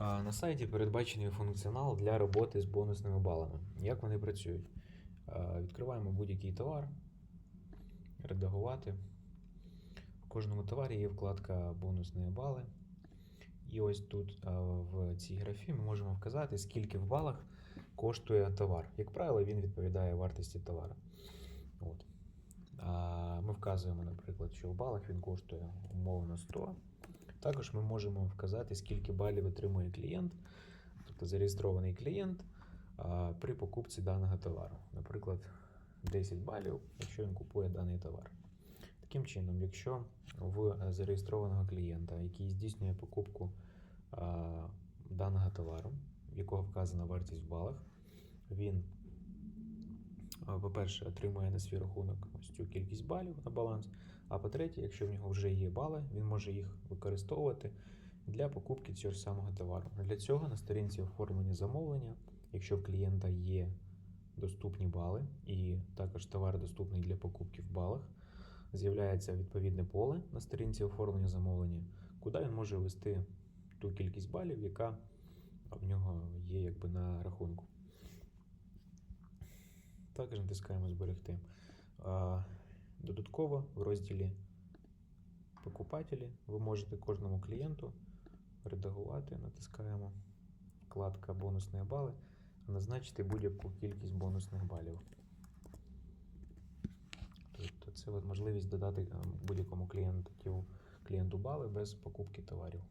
На сайті передбачений функціонал для роботи з бонусними балами. Як вони працюють? Відкриваємо будь-який товар, редагувати. В кожному товарі є вкладка бонусні бали. І ось тут в цій графі ми можемо вказати, скільки в балах коштує товар. Як правило, він відповідає вартості товару. От. Ми вказуємо, наприклад, що в балах він коштує умовно 100. Також ми можемо вказати, скільки балів отримує клієнт, тобто зареєстрований клієнт при покупці даного товару. Наприклад, 10 балів, якщо він купує даний товар. Таким чином, якщо в зареєстрованого клієнта, який здійснює покупку даного товару, в якого вказана вартість в балах, він, по-перше, отримує на свій рахунок ось цю кількість балів на баланс. А по-третє, якщо в нього вже є бали, він може їх використовувати для покупки цього ж самого товару. Для цього на сторінці оформлення замовлення, якщо в клієнта є доступні бали, і також товар доступний для покупки в балах, з'являється відповідне поле на сторінці оформлення замовлення, куди він може ввести ту кількість балів, яка в нього є якби на рахунку. Також натискаємо зберегти. Додатково в розділі Покупателі ви можете кожному клієнту редагувати, натискаємо вкладка бонусні бали, назначити будь-яку кількість бонусних балів. Тобто це можливість додати е, будь-якому клієнту, бали без покупки товарів.